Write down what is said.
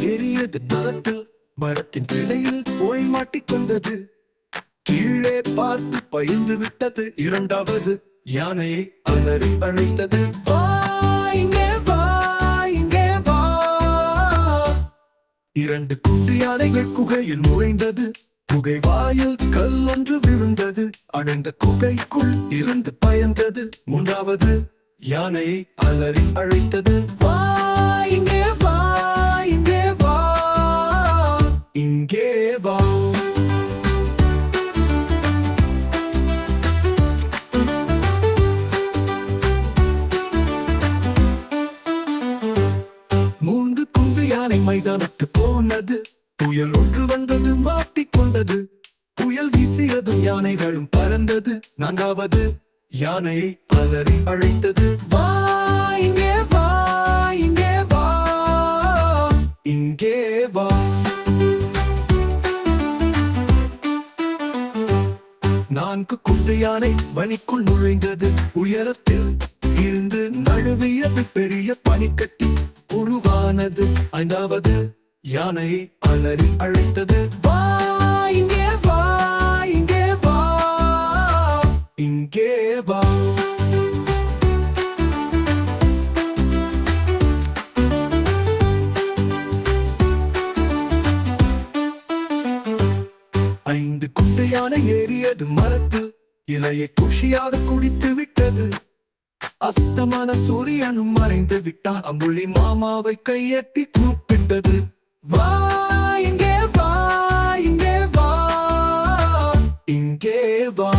ஏறியது மரத்தில் மரத்தின் கிளையில் போய் மாட்டிக்கொண்டது கீழே பார்த்து பயந்து விட்டது இரண்டாவது யானையை அலறி அழைத்தது இரண்டு குட்டி யானைகள் குகையில் நுழைந்தது குகை வாயில் கல் ஒன்று விழுந்தது. அடைந்த குகைக்குள் இருந்து பயந்தது. மூன்றாவது யானையை அலறி அழைத்தது. வா யானை மைதானத்து போனது. புயல் ஒன்று வந்தது மாட்டிக்கொண்டது புயல் வீசியதும் யானைகளும் பறந்தது. நான்காவது யானையை பலரி அழைத்தது. வா இங்கே வா இங்கே வா இங்கே வா. நான்கு குண்டு யானை மணிக்குள் நுழைந்தது. உயரத்தில் இருந்து நழுவியது பெரிய பனிக்கட்டி. ஐந்தாவது யானை அலறி அழைத்தது. வா இங்கே வா இங்கே வா இங்கே வா. ஐந்து குண்டு யானை ஏறியது மரத்து இலையை குஷியாக குடித்து அஸ்தமான சூரியனும் மறைந்து விட்டான். அம்புலி மாமாவை கையட்டி கூப்பிட்டது. வா இங்கே வா இங்கே வா இங்கே வா.